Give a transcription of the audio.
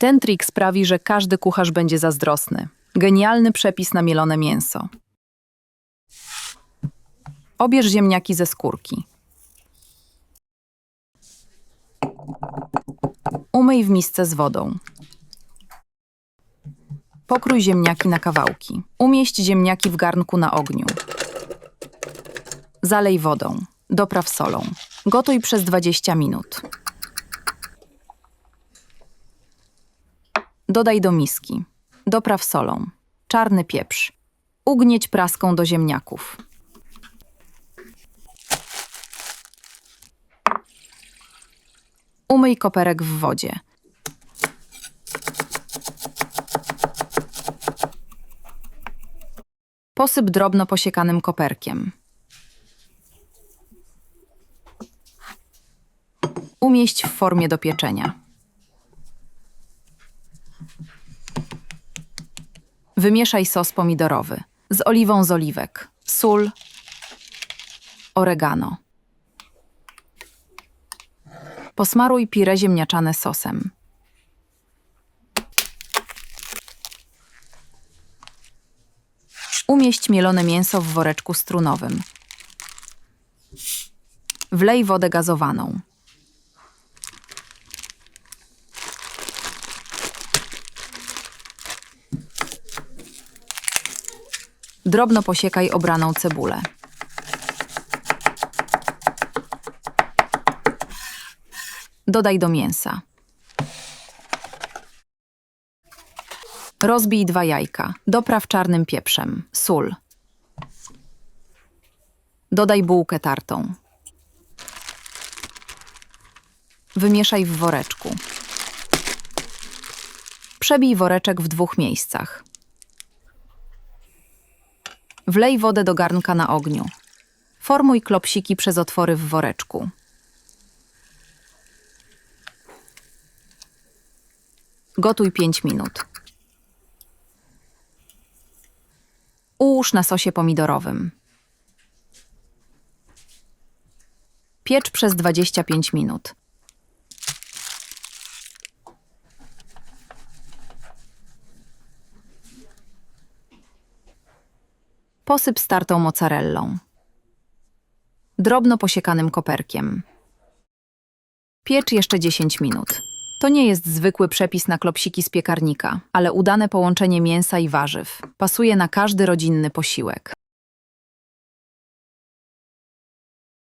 Ten trik sprawi, że każdy kucharz będzie zazdrosny. Genialny przepis na mielone mięso. Obierz ziemniaki ze skórki. Umyj w misce z wodą. Pokrój ziemniaki na kawałki. Umieść ziemniaki w garnku na ogniu. Zalej wodą. Dopraw solą. Gotuj przez 20 minut. Dodaj do miski. Dopraw solą. Czarny pieprz. Ugnieć praską do ziemniaków. Umyj koperek w wodzie. Posyp drobno posiekanym koperkiem. Umieść w formie do pieczenia. Wymieszaj sos pomidorowy z oliwą z oliwek, sól, oregano. Posmaruj pire ziemniaczane sosem. Umieść mielone mięso w woreczku strunowym. Wlej wodę gazowaną. Drobno posiekaj obraną cebulę. Dodaj do mięsa. Rozbij dwa jajka. Dopraw czarnym pieprzem. Sól. Dodaj bułkę tartą. Wymieszaj w woreczku. Przebij woreczek w dwóch miejscach. Wlej wodę do garnka na ogniu. Formuj klopsiki przez otwory w woreczku. Gotuj 5 minut. Ułóż na sosie pomidorowym. Piecz przez 25 minut. Posyp startą mozzarellą. Drobno posiekanym koperkiem. Piecz jeszcze 10 minut. To nie jest zwykły przepis na klopsiki z piekarnika, ale udane połączenie mięsa i warzyw. Pasuje na każdy rodzinny posiłek.